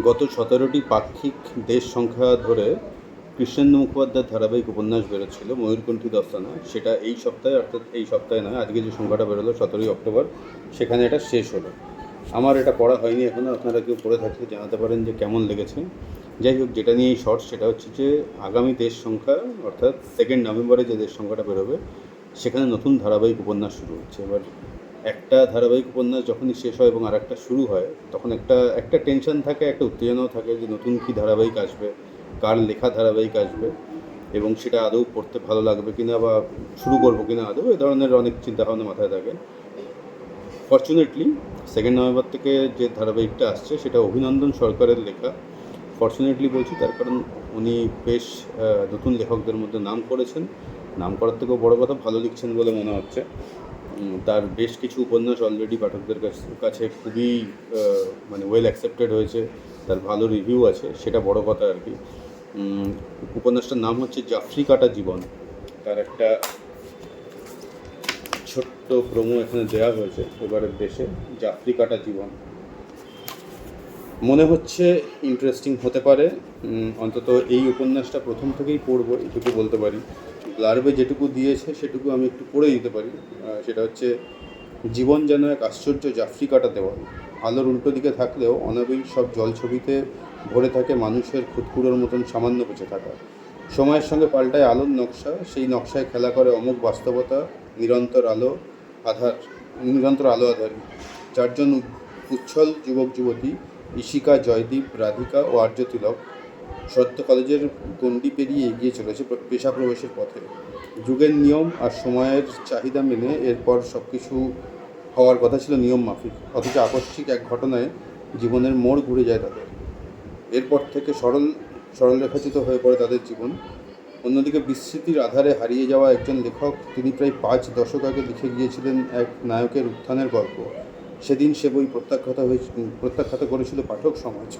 গত সতেরোটি পাক্ষিক দেশ সংখ্যা ধরে কৃষ্ণেন্দু মুখোপাধ্যায়ের ধারাবাহিক উপন্যাস বেরোচ্ছিল, ময়ূরকণ্ঠী দস্তানা। সেটা এই সপ্তাহে, অর্থাৎ এই সপ্তাহে নয়, আজকে যে সংখ্যাটা বেরোলো সতেরোই অক্টোবর, সেখানে এটা শেষ হলো। আমার এটা পড়া হয়নি এখনও আপনারা কেউ পড়ে থাকলে জানাতে পারেন যে কেমন লেগেছে। যাই হোক, যেটা নিয়ে এই শর্ট, সেটা হচ্ছে যে আগামী দেশ সংখ্যা, অর্থাৎ সেকেন্ড নভেম্বরে যে দেশ সংখ্যাটা বেরোবে, সেখানে নতুন ধারাবাহিক উপন্যাস শুরু হচ্ছে। এবার একটা ধারাবাহিক উপন্যাস যখনই শেষ হয় এবং আর একটা শুরু হয়, তখন একটা একটা টেনশন থাকে, একটা উত্তেজনাও থাকে যে নতুন কী ধারাবাহিক আসবে, কার লেখা ধারাবাহিক আসবে এবং সেটা আদৌ পড়তে ভালো লাগবে কিনা বা শুরু করব কিনা আদৌ এ ধরনের অনেক চিন্তাভাবনা মাথায় থাকে। ফর্চুনেটলি সেকেন্ড নভেম্বর থেকে যে ধারাবাহিকটা আসছে সেটা অভিনন্দন সরকারের লেখা। ফর্চুনেটলি বলছি, তার কারণ উনি বেশ নতুন লেখকদের মধ্যে নাম করেছেন। নাম করার থেকেও বড় কথা, ভালো লিখছেন বলে মনে হচ্ছে। তার বেশ কিছু উপন্যাস অলরেডি পাঠকদের কাছ- খুবই মানে ওয়েল অ্যাকসেপ্টেড হয়েছে। তার ভালো রিভিউ আছে, সেটা বড় কথা আর কি। উপন্যাসটার নাম হচ্ছে জাফরি কাটা জীবন। তার একটা ছোট্ট প্রোমো এখানে দেওয়া হয়েছে এবারের দেশে, জাফরি কাটা জীবন। মনে হচ্ছে ইন্টারেস্টিং হতে পারে। অন্তত এই উপন্যাসটা প্রথম থেকেই পড়ব, এটুকু বলতে পারি। গ্লার্বে যেটুকু দিয়েছে, সেটুকু আমি একটু পড়ে দিতে পারি। সেটা হচ্ছে, জীবন যেন এক আশ্চর্য জাফরি কাটা দেওয়াল। আলোর উল্টো দিকে থাকলেও অনাবিল সব জলছবিতে ভরে থাকে মানুষের খুদকুড়োর মতন সামান্য বেঁচে থাকা। সময়ের সঙ্গে পাল্টায় আলোর নকশা, সেই নকশায় খেলা করে অমুক বাস্তবতা, নিরন্তর আলো আধার, নিরন্তর আলো আধারী। চারজন উচ্ছল যুবক যুবতী ঈশিকা, জয়দীপ, রাধিকা ও আর্য তিলক সত্য কলেজের গণ্ডি পেরিয়ে এগিয়ে চলেছে পেশা প্রবেশের পথে। যুগের নিয়ম আর সময়ের চাহিদা মেনে এরপর সব কিছু হওয়ার কথা ছিল নিয়ম মাফিক। অথচ আকস্মিক এক ঘটনায় জীবনের মোড় ঘুরে যায় তাদের। এরপর থেকে সরল, সরলরেখাচিত হয়ে পড়ে তাদের জীবন। অন্যদিকে বিস্মৃতির আধারে হারিয়ে যাওয়া একজন লেখক, তিনি প্রায় পাঁচ দশক আগে লিখে গিয়েছিলেন এক নায়কের উত্থানের গল্প। সেদিন সে বই প্রত্যাখ্যাত হয়ে প্রত্যাখ্যাত করেছিল পাঠক সমাজ।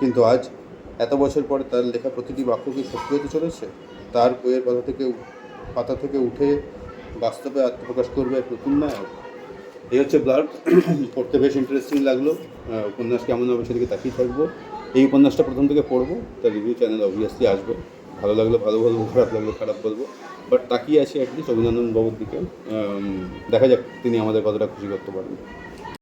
কিন্তু আজ এত বছর পরে তার লেখা প্রতিটি বাক্য কি সত্যি হতে চলেছে? তার বইয়ের পাতা থেকে পাতা থেকে উঠে বাস্তবে আত্মপ্রকাশ করবে এক নতুন নায়ক এই হচ্ছে ব্লাড পড়তে বেশ ইন্টারেস্টিং লাগল। উপন্যাস কেমন হবে সেদিকে তাকিয়ে থাকব। এই উপন্যাসটা প্রথম থেকে পড়ব, তার রিভিউ চ্যানেল অবভিয়াসলি আসবে। ভালো লাগল, ভালো বলব, খারাপ লাগল, খারাপ বলব। বাট তাকিয়ে আছি অ্যাটলিস্ট অভিনন্দন বাবুর দিকে। দেখা যাক তিনি আমাদের কতটা খুশি করতে পারেন।